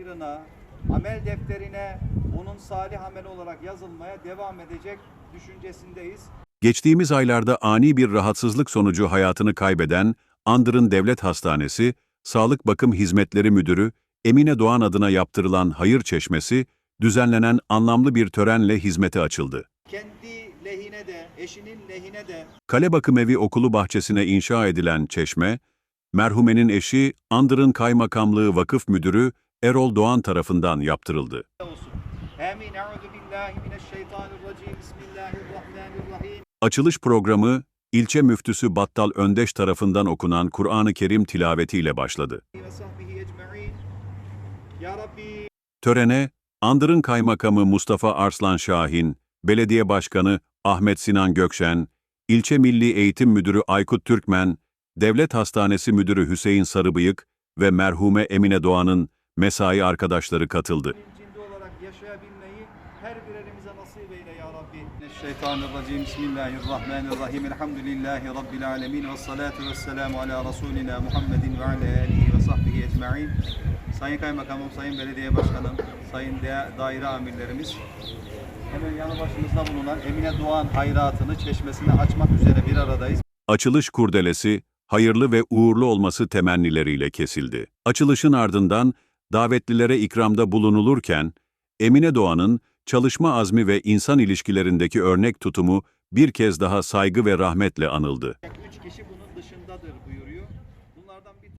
hayrına, amel defterine onun salih amel olarak yazılmaya devam edecek düşüncesindeyiz. Geçtiğimiz aylarda ani bir rahatsızlık sonucu hayatını kaybeden Andırın Devlet Hastanesi, Sağlık Bakım Hizmetleri Müdürü Emine Doğan adına yaptırılan hayır çeşmesi, düzenlenen anlamlı bir törenle hizmete açıldı. Kendi lehine de, eşinin lehine de Kale Bakımevi Okulu bahçesine inşa edilen çeşme, merhumenin eşi Andırın Kaymakamlığı Vakıf Müdürü Erol Doğan tarafından yaptırıldı. Açılış programı, ilçe müftüsü Battal Öndeş tarafından okunan Kur'an-ı Kerim tilavetiyle başladı. Törene, Andırın Kaymakamı Mustafa Arslan Şahin, Belediye Başkanı Ahmet Sinan Gökşen, İlçe Milli Eğitim Müdürü Aykut Türkmen, Devlet Hastanesi Müdürü Hüseyin Sarıbıyık ve merhume Emine Doğan'ın mesai arkadaşları katıldı. her birerimize nasip eyle ya Rabbi. Mineşşeytanirracim. Bismillahirrahmanirrahim. Elhamdülillahi Rabbil alemin. Ve salatu ve selamu ala Resulina Muhammedin ve ala alihi ve sahbihi ecma'in. Sayın Kaymakamım, Sayın Belediye Başkanım, Sayın da- daire amirlerimiz, hemen yanı başımızda bulunan Emine Doğan hayratını, çeşmesini açmak üzere bir aradayız. Açılış kurdelesi, hayırlı ve uğurlu olması temennileriyle kesildi. Açılışın ardından davetlilere ikramda bulunulurken, Emine Doğan'ın çalışma azmi ve insan ilişkilerindeki örnek tutumu bir kez daha saygı ve rahmetle anıldı. Üç kişi bunun dışındadır buyuruyor. Bunlardan bir